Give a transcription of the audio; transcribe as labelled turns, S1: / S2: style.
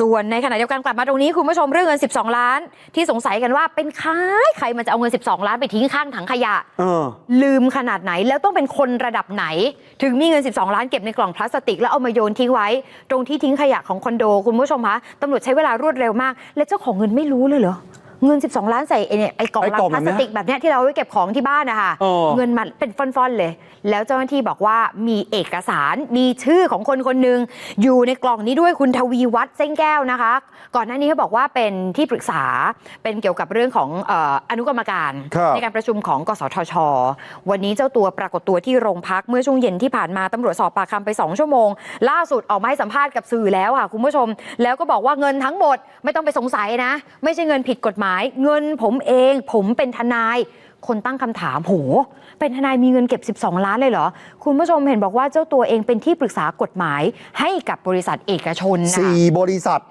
S1: ส่วนในขณะเดียวกันกลับมาตรงนี้คุณผู้ชมเรื่องเงิน 12 ล้าน ที่สงสัยกันว่าเป็นใครใครมันจะเอาเงิน 12 ล้านไปทิ้งข้างถังขยะ
S2: เออ
S1: ลืมขนาดไหนแล้วต้องเป็นคนระดับไหน ถึงมีเงิน 12 ล้านเก็บในกล่องพลาสติก แล้วเอามาโยนทิ้งไว้ ตรงที่ทิ้งขยะของคอนโดคุณผู้ชมคะตำรวจใช้เวลารวดเร็วมาก และเจ้าของเงินไม่รู้เลยเหรอ เงิน 12 ล้านใส่ไอ้เนี่ยไอ้กล่อง
S2: ไอ้
S1: ลัง
S2: กล่อง
S1: พลาสติกแบบเนี้ยที่เราเอาไว้เก็บของที่บ้านนะคะ
S2: เออ
S1: เงินมันเป็นฟ่อนๆเลย แล้วเจ้าหน้าที่บอกว่ามีเอกสารมีชื่อของคนคนหนึ่งอยู่ในกล่องนี้ด้วยคุณทวีวัฒน์เส้นแก้วนะคะ ก่อนหน้านี้เขาบอกว่าเป็นที่ปรึกษาเป็นเกี่ยวกับเรื่องของเอ่ออนุกรรมการ
S2: ครับ
S1: ในการประชุมของกสทช วันนี้เจ้าตัวปรากฏตัวที่โรงพักเมื่อช่วงเย็นที่ผ่านมาตำรวจสอบปากคำไป2ชั่วโมง ล่าสุดออกมาให้สัมภาษณ์กับสื่อแล้วค่ะคุณผู้ชม แล้วก็บอกว่าเงินทั้งหมดไม่ต้องไปสงสัยนะ ไม่ใช่เงินผิดกฎหมายเงินผมเอง ผมเป็นทนาย คนตั้งคำถามโห เป็นทนายมีเงินเก็บ 12 ล้านเลยเหรอ คุณผู้ชมเห็นบอกว่าเจ้าตัวเองเป็นที่ปรึกษากฎหมายให้กับบริษัทเอกชนนะ
S2: สี่บริษัท